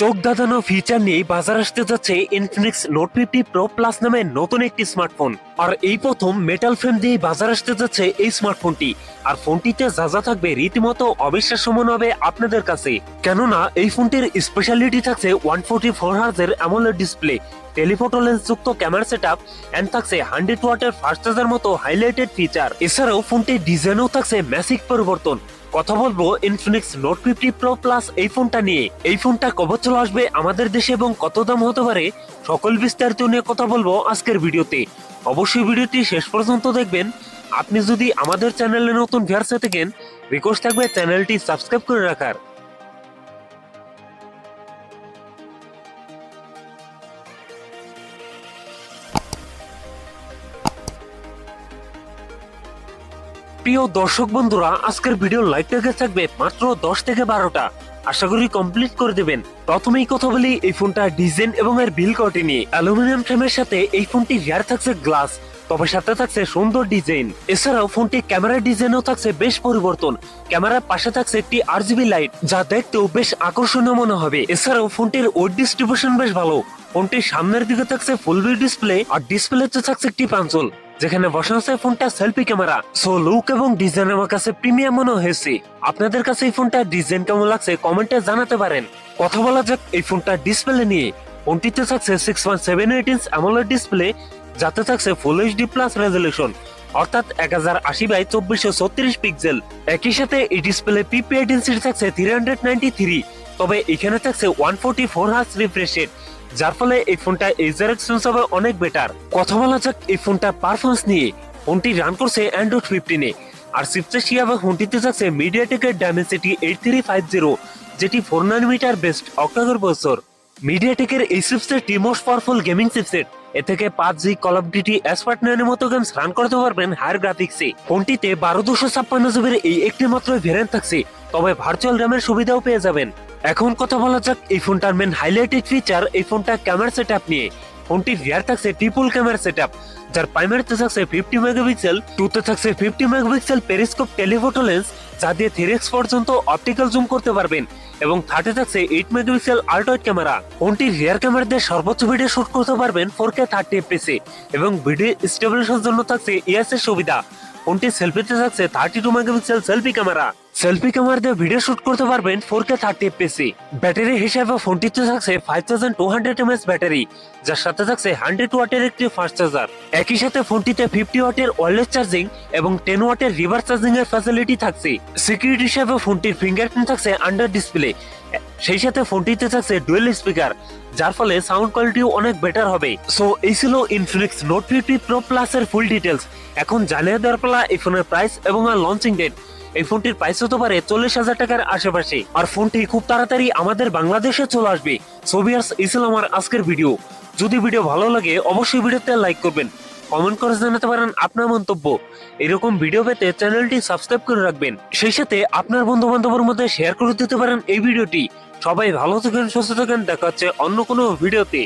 চোখ দাদানো ফিচার নিয়ে বাজার আসতে যাচ্ছে Infinix note fifty pro plus নামে নতুন একটি স্মার্টফোন আর এই প্রথম মেটাল ফ্রেম দিয়ে বাজার আসতে যাচ্ছে এই স্মার্টফোনটি আর ফোনটিতে যা যা থাকবে রীতিমতো অবিশ্বাস্য মনে হবে আপনাদের কাছে। কেননা এই ফোনটির স্পেশালিটি থাকছে ওয়ান ফোর্টি ফোর হার্জের অ্যামোলেড ডিসপ্লে টেলিফোটো লেন্স যুক্ত ক্যামেরা সেট আপ অ্যান্ড থাকছে হান্ড্রেড ওয়াটের ফাস্ট চার্জার মতো হাইলাইটেড ফিচার এছাড়াও ফোনটির ডিজাইনও থাকছে ম্যাসিক পরিবর্তন। কথা বলব Infinix note fifty pro plus এই ফোনটা নিয়ে। এই ফোনটা কবর চলে আসবে আমাদের দেশে এবং কত দাম হতে পারে সকল বিস্তারিত নিয়ে কথা বলব আজকের ভিডিওতে। অবশ্যই ভিডিওটি শেষ পর্যন্ত দেখবেন। আপনি যদি আমাদের চ্যানেলে নতুন ভিউয়ার্স থাকেন রিকোয়েস্ট থাকবে চ্যানেলটি সাবস্ক্রাইব করে রাখার। প্রিয় দর্শক বন্ধুরা, আজকের ভিডিও লাইক থেকে থাকবে মাত্র দশ থেকে বারোটা। আশা করি কমপ্লিট করে দেবেন। প্রথমেই কথা বলি এই ফোনটা ডিজাইন এবং এর বিল কোয়ালিটি নিয়ে। অ্যালুমিনিয়াম ফ্রেমের সাথে এই ফোনটি রিয়ার থাকছে গ্লাস তবে সাথে থাকছে সুন্দর ডিজাইন এছাড়াও ফোনটি ক্যামেরার ডিজাইনও থাকছে বেশ পরিবর্তন। ক্যামেরার পাশে থাকছে একটি আরজিবি লাইট যা দেখতেও বেশ আকর্ষণীয় মনে হবে। এছাড়াও ফোনটির ওয়েট ডিস্ট্রিবিউশন বেশ ভালো। ফোনটির সামনের দিকে থাকছে ফুল ভিউ ডিসপ্লে আর ডিসপ্লেতে থাকছে একটি পাঞ্চল। যেখানে বসানো ফোনটা সেলফি ক্যামেরা সো লুক এবং ডিজাইন আমার কাছে প্রিমিয়াম মনে হয়েছে। আপনাদের কাছে এই ফোনটা ডিজাইন কেমন লাগছে কমেন্টে জানাতে পারেন। কথা বলা যাক এই ফোনটা ডিসপ্লে নিয়ে। ফোনটিতে থাকছে six point seven eight inch display যাতে থাকছে ফুল এইচডি প্লাস রেজলিউশন অর্থাৎ এক হাজার আশি বাই চব্বিশশো ছত্রিশ পিক্সেল একই সাথে এই ডিসপ্লে পিপিআই ডেন্সিটি থাকছে থ্রি হান্ড্রেড নাইনটি থ্রি তবে এখানে থাকছে one forty four hertz refresh rate যার ফলে এই ফোনটা ইউজার এক্সপিরিয়েন্স হবে অনেক বেটার কথা বলা যাক এই ফোনটা পারফরমেন্স নিয়ে। ফোনটি রান করছে অ্যান্ড্রয়েড ফিফটিনে আর সিপসেট হিসাবে ফোনটিতে থাকছে মিডিয়াটেকের Dimensity eight three five zero যেটি ফোর নাইন মিটার বেস্ট অক্টাগর বছর মিডিয়াটেকের এই পাওয়ারফুল গেমিং চিপসেট এ থেকে কল অফ ডিউটি এক্সপার্ট মতো গেমস রান করতে পারবেন হায়ার গ্রাফিক্সে ফোনটিতে বারো দুশো ছাপ্পান্ন জিবির এই একটি মাত্র ভেরিয়েন্ট থাকছে, তবে ভার্চুয়াল র্যামের সুবিধাও পেয়ে যাবেন। এখন কথা বলা যাক এই ফোনটার মেন হাইলাইটেড ফিচার এই ফোনটা ক্যামেরা সেট নিয়ে। ফোনটির রিয়ার থাকছে ট্রিপল ক্যামেরা সেট যার প্রাইমারিতে থাকছে ফিফটি মেগাপিক্সেল টুতে থাকছে fifty megapixel periscope telephoto lens যা দিয়ে থ্রি এক্স পর্যন্ত অপটিক্যাল জুম করতে পারবেন এবং থার্টি থাকছে এইট মেগাপিক্সেল আল্ট্রাইট ক্যামেরা ফোনটির রিয়ার ক্যামেরা দিয়ে সর্বোচ্চ ভিডিও শুট করতে পারবেন ফোর কে থার্টি এফপিসে এবং ভিডিও স্টেবিলাইজেশনের জন্য থাকছে ইএস এর সুবিধা ফোনটি সেলফিতে থাকছে thirty two megapixel selfie camera selfie camera দিয়ে ভিডিও শুট করতে পারবেন four K thirty FPS battery হিসাবে ফোনটিতে থাকছে five thousand two hundred mAh battery যার সাথে থাকছে হান্ড্রেড ওয়াটের একটি ফাস্ট চার্জার একই সাথে ফোনটিতে ফিফটি ওয়াটের ওয়ারলেস চার্জিং এবং টেন ওয়াটের রিভার্স চার্জিং এর ফ্যাসিলিটি থাকছে। সিকিউরিটি হিসাবে ফোনটির ফিঙ্গারপ্রিন্ট থাকছে আন্ডার ডিসপ্লে সেই সাথে ফোনটিতে থাকছে ডুয়েল স্পিকার যার ফলে সাউন্ড কোয়ালিটিও অনেক বেটার হবে। সো এই ছিল Infinix note fifty pro plus এর ফুল ডিটেলস এখন জানিয়ে দেওয়ার পালা এই ফোনের প্রাইস এবং আর লঞ্চিং ডেট এই ফোনটির প্রাইস হতে পারে চল্লিশ হাজার টাকার আশেপাশে। আর ফোনটি খুব তাড়াতাড়ি আমাদের বাংলাদেশে চলে আসবে। সোভিয়ার্স এই ছিল আমার আজকের ভিডিও যদি ভিডিও ভালো লাগে, অবশ্যই ভিডিওতে লাইক করবেন। কমেন্ট করে জানাতে পারেন আপনার মন্তব্য। এরকম ভিডিও পেতে চ্যানেলটি সাবস্ক্রাইব করে রাখবেন। সেই সাথে আপনার বন্ধু বান্ধবের মধ্যে শেয়ার করে দিতে পারেন এই ভিডিওটি সবাই ভালো থাকেন, সুস্থ থাকেন, দেখা হচ্ছে অন্য কোনো ভিডিওতে